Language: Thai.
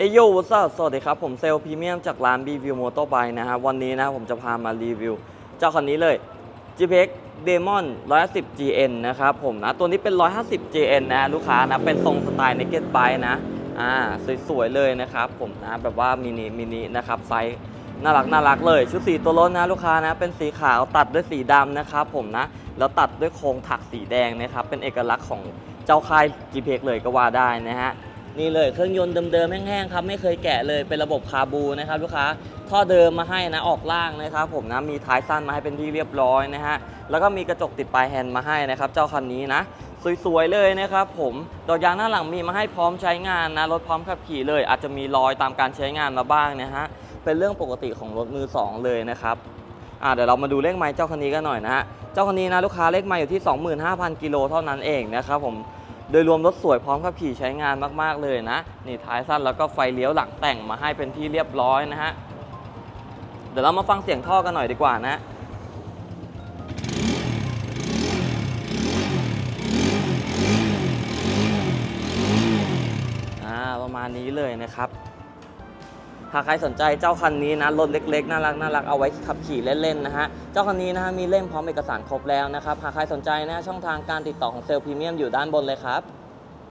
เอโยวัสสวัสดีครับ ผมเซลล์พรีเมียมจากร้าน b ีวิวมอเตอร์ไบนะฮะวันนี้นะผมจะพามารีวิว เจ้าคันนี้เลย GPX Demon 110 GN นะครับผมนะ ตัวนี้เป็น 150 GN นะลูกค้านะ เป็นทรงสไตล์ Naked Bike นะ อ่า สวย ๆ เลยนะครับ ผมนะ แบบว่ามินิมินินะครับไซส์น่ารักน่ารักเลย ชุดสีตัวรถนะลูกค้านะ เป็นสีขาวตัดด้วยสีดำนะครับผมนะ แล้วตัดด้วยโครงถักสีแดงนะครับ เป็นเอกลักษณ์ของเจ้าค่าย GPX เลยก็ว่าได้นะฮะ นี่เลยเครื่องยนต์เดิมๆแห้งๆครับไม่เคยแกะเลยเป็นระบบคาบูนะครับลูกค้าท่อเดิมมาให้นะออกล่างนะครับ ผมนะมีท้ายสั้นมาให้เป็นที่เรียบร้อยนะฮะแล้วก็มีกระจกติดปลายแฮนด์มาให้นะครับเจ้าคันนี้นะสวยๆเลยนะครับผมดอกยางหน้าหลังมีมาให้พร้อมใช้งานนะรถพร้อมขับขี่เลย อาจจะมีรอยตามการใช้งานมาบ้างนะฮะเป็นเรื่องปกติของรถมือสองเลยนะครับอ่าเดี๋ยวเรามาดูเลขไม้เจ้าคันนี้กันหน่อยนะฮะเจ้าคันนี้นะลูกค้าเลขไม้อยู่ที่ 25,000กิโลเท่านั้นเองนะครับผม โดยรวมรถสวยพร้อมขับขี่ใช้งานมาก ๆ เลยนะ นี่ท้ายสั้นแล้วก็ไฟเลี้ยวหลังแต่งมาให้เป็นที่เรียบร้อยนะฮะ เดี๋ยวเรามาฟังเสียงท่อกันหน่อยดีกว่านะประมาณนี้เลยนะครับ หากใครสนใจเจ้าคันนี้นะรถเล็กๆน่ารักน่ารักเอาไว้ขับขี่เล่นๆนะฮะเจ้าคันนี้นะฮะมีเล่มพร้อมเอกสารครบแล้วนะครับหากใครสนใจนะช่องทางการติดต่อของเซลล์พรีเมียมอยู่ด้านบนเลยครับ